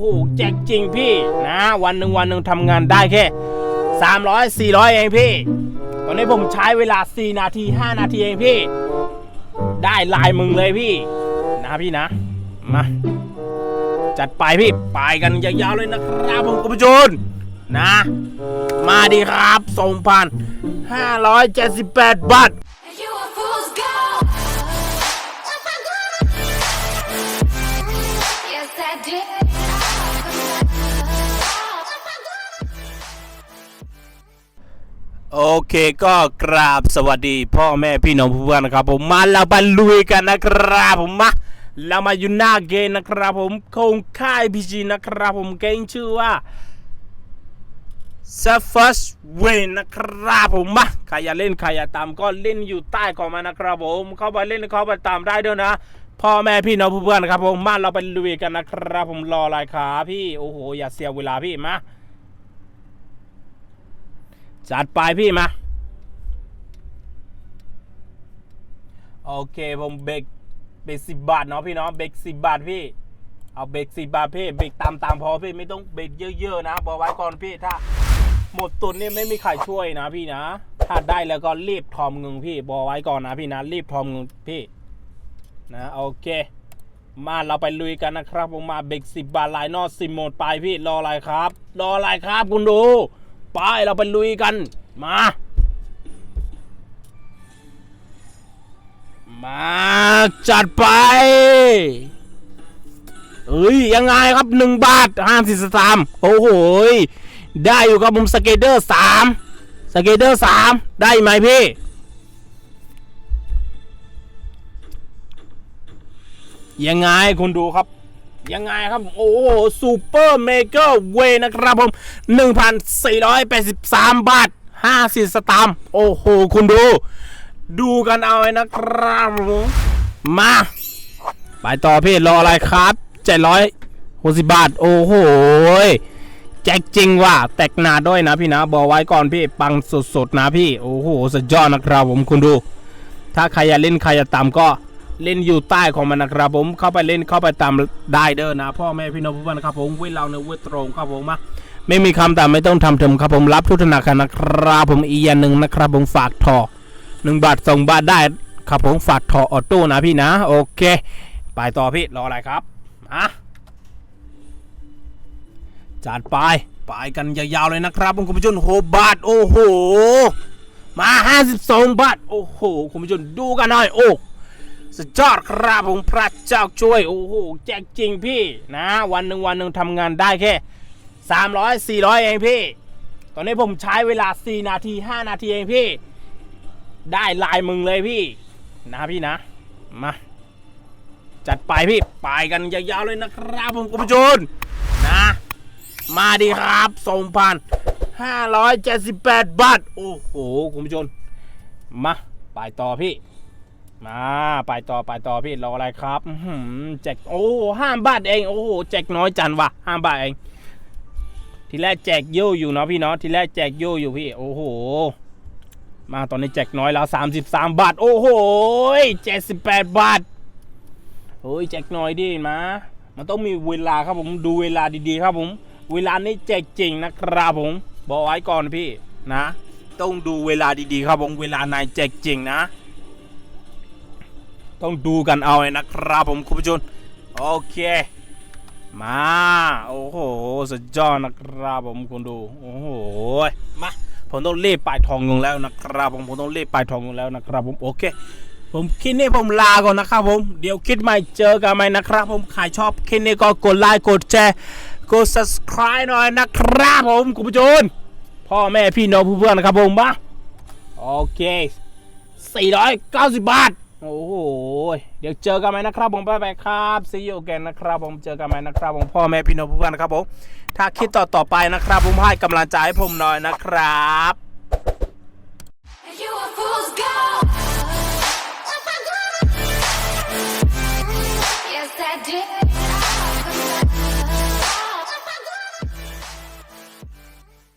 โอ้โหแจกจริงพี่นะวันหนึ่งวันหนึ่งทำงานได้แค่ 300 400 เองพี่ ตอนนี้ผมใช้เวลา 4 นาที 5 นาทีเองพี่ ได้ลายมึงเลยพี่ นะพี่นะ มา จัดไปพี่ ไปกันยาวๆเลยนะครับผมคุณผู้ชมนะ มาดีครับ 2,578 บาท You โอเคก็กราบสวัสดี พ่อแม่พี่น้องเพื่อนนะครับ ผมมาเราบรรลุยกันนะครับผมมาเรามาอยู่หน้าเกมนะครับ ผมโครงค่ายพีจีนะครับ ผมเกมชื่อว่า s u f f i r s w a y นะครับผมมาใครอยากเล่นใครอยากตามก็เล่นอยู่ใต้คอมมานะครับผมเข้าไปเล่นเข้าไปตามได้ด้วยนะพ่อแม่พี่น้องเพื่อนนะครับ ผมมาเราไปลุยกันนะครับ ผมรออะไรครับพี่โอ้โหอย่าเสียเวลาพี่มา จัดไปพี่มา โอเคผมเบรกเบรกสิบบาทเนาะพี่เนาะเบรกสิบบาทพี่ เอาเบรกสิบบาทพี่เบรกตามตามพอพี่ไม่ต้องเบรกเยอะๆนะบอกไว้ก่อนพี่ถ้า หมดตุนนี่ไม่มีใครช่วยนะพี่นะ ถ้าได้แล้วก็รีบทอมเงินพี่บอกไว้ก่อนนะพี่นะรีบทอมเงินพี่ นะโอเค มาเราไปลุยกันนะครับผมมาเบรกสิบบาทลายนอสิบหมดไปพี่รออะไรครับ รออะไรครับคุณดู ไปเราไปลุยกัน มา มาจัดไป เอ้ย ยังไงครับหนึ่งบาทห้ามสิสตามโอ้โหยได้อยู่ครับผมสเกตเดอร์สามสเกตเดอร์สามได้ไหมพี่ยังไงคุณดูครับ ยังไงครับ โอ้โหซูเปอร์เมเกอร์เวนะครับผม 1,483 บาท 50 สตางค์โอ้โห คุณดู ดูกันเอาไว้นะครับผมมา ไปต่อพี่ รออะไรครับ 760 บาท โอ้โหแจกจริงว่ะแตกหนาด้วยนะพี่นะ บอกไว้ก่อนพี่ ปังสดๆนะพี่ โอ้โหสุดยอดนะครับผมคุณดู ถ้าใครอยากเล่นใครอยากตามก็ เล่นอยู่ใต้ของมันนะครับผมเข้าไปเล่นเข้าไปตามได้เด้อนะพ่อแม่พี่น้องผู้ฟังนะครับผมเวลาเนื้อเวทตรงครับผมมาไม่มีคำแตามไม่ต้องทำเถมครับผมรับทุกธนาคารนะครับผมอีกอย่างหนึ่งนะครับผมฝากทอหนึ่งบาทสองบาทได้ครับผมฝากทอออโต้นะพี่นะโอเค ไปต่อพี่รออะไรครับอะจัดไปไปกันยาวๆเลยนะครับผมคุณผู้ชมโหบาทโอ้โหมา 52 บาท โอ้โห คุณผู้ชมดูกันหน่อย โอ้ สุดยอดครับผมพระเจ้าช่วย โอ้โหแจกจริงพี่นะ วันหนึ่งวันหนึ่งทำงานได้แค่300 400เองพี่ ตอนนี้ผมใช้เวลา4นาที5นาทีเองพี่ ได้ลายมึงเลยพี่ นะพี่นะ มา จัดไปพี่ไปกันยาวๆเลยนะครับผมคุณผู้ชมนะ มาดีครับ2,578บาท โอ้โหคุณผู้ชมมา ไปต่อพี่ มาไปต่อไปต่อพี่รออะไรครับอืแจกโอ้ห้าบาทเองโอ้โหแจกน้อยจันวะห้าบาทเอง ทีแรกแจกเยอะอยู่เนาะพี่เนาะทีแรกแจกเยอะอยู่พี่ โอ้โห มาตอนนี้แจกน้อยแล้ว33บสามบาท โอ้โห78บแปดบาทโอ้ยแจกน้อยดิมา มันต้องมีเวลาครับผมดูเวลาดีๆครับผม เวลานี้แจกจริงนะครับผม บอกไว้ก่อนพี่นะ ต้องดูเวลาดีๆครับผมเวลานายแจกจริงนะ ต้องดูกันเอาเลยนะครับผมคุณผู้ชมโอเค มา โอ้โหสุดยอดนะครับผมคุณดูโอ้โหมาผมต้องรีบไปทองเงินแล้วนะครับผมผมต้องรีบไปทองเงินแล้วนะครับ ผมโอเค ผมคลิปนี้ผมลาก่อนนะครับผมเดี๋ยวคลิปใหม่เจอกันใหม่นะครับ ผมใครชอบคลิปนี้ก็กดไลค์กดแชร์กด subscribe หน่อยนะครับผมคุณผู้ชมพ่อแม่พี่น้องเพื่อนๆนะครับผมมาโอเค490 บาท โอ้โห ยเดี๋ยวเจอกันไหมนะครับผมไปไปครับซีโอแกนนะครับ ผมเจอกันไหมนะครับผมพ่อแม่พี่น้องเพื่อนนะครับผมถ้าคิดต่อต่อไปนะครับผมให้กำลังใจให้ผมหน่อยนะครับ Yes, I.